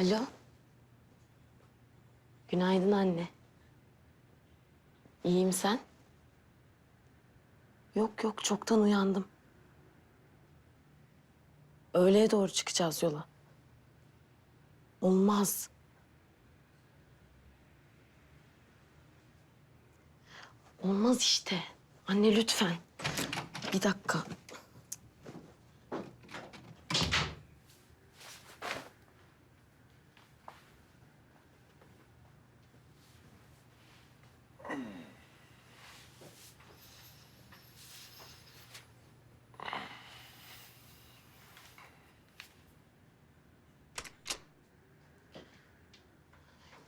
Alo. Günaydın anne. İyiyim sen? Yok yok çoktan uyandım. Öğleye doğru çıkacağız yola. Olmaz. Olmaz işte. Anne lütfen. Bir dakika.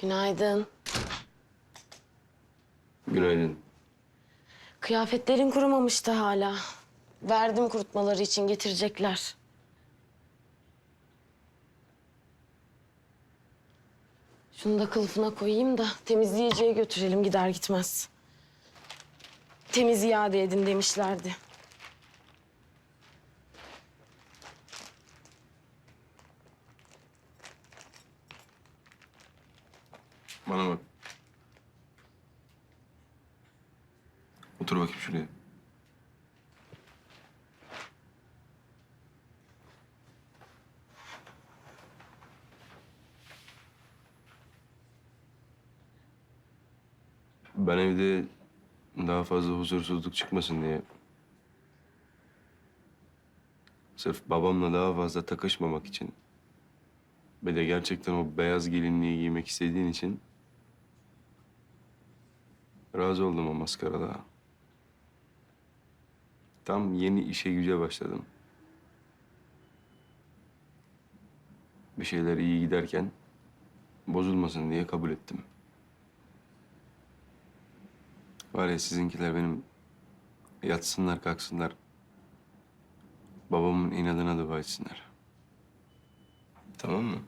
Günaydın. Günaydın. Kıyafetlerin kurumamıştı hala. Verdim kurutmaları için getirecekler. Şunu da kılıfına koyayım da temizleyiciye götürelim gider gitmez. Temiz iade edin demişlerdi. Bana bak. Otur bakayım şuraya. Ben evde daha fazla huzursuzluk çıkmasın diye... Sırf babamla daha fazla takışmamak için... Ve de gerçekten o beyaz gelinliği giymek istediğin için... Razı oldum o maskaralığa. Tam yeni işe güce başladım. Bir şeyler iyi giderken bozulmasın diye kabul ettim. Var ya sizinkiler benim yatsınlar kalksınlar. Babamın inadına dua etsinler. Tamam mı?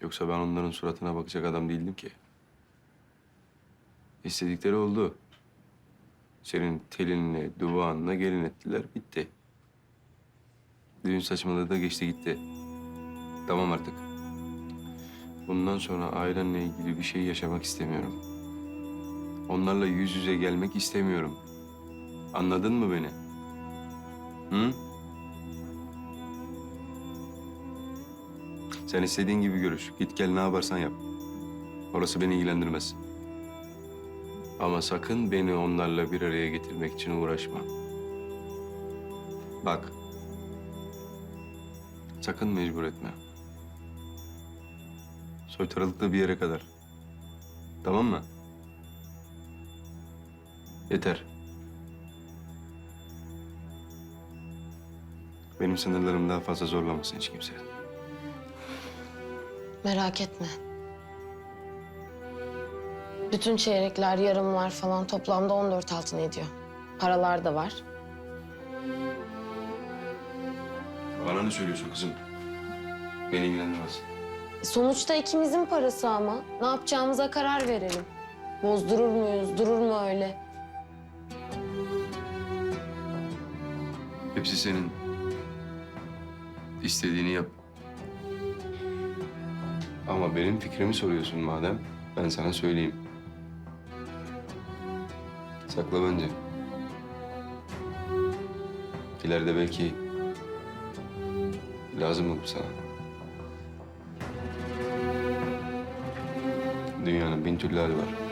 Yoksa ben onların suratına bakacak adam değildim ki. İstedikleri oldu. Senin telinle, duvağınla gelin ettiler, bitti. Düğün saçmalığı da geçti gitti. Tamam artık. Bundan sonra ailenle ilgili bir şey yaşamak istemiyorum. Onlarla yüz yüze gelmek istemiyorum. Anladın mı beni? Hı? Sen istediğin gibi görüş. Git gel ne yaparsan yap. Orası beni ilgilendirmez. Ama sakın beni onlarla bir araya getirmek için uğraşma. Bak. Sakın mecbur etme. Soytarılıkla bir yere kadar. Tamam mı? Yeter. Benim sınırlarımı daha fazla zorlamasın hiç kimse. Merak etme. Bütün çeyrekler, yarımlar falan toplamda 14 altın ediyor. Paralar da var. Bana ne söylüyorsun kızım? Beni ilgilendirmez. Sonuçta ikimizin parası ama. Ne yapacağımıza karar verelim. Bozdurur muyuz, durur mu öyle? Hepsi senin. İstediğini yap. Ama benim fikrimi soruyorsun madem, ben sana söyleyeyim. Sakla bence. İleride belki lazım olur sana. Dünyanın bin türlü hali var.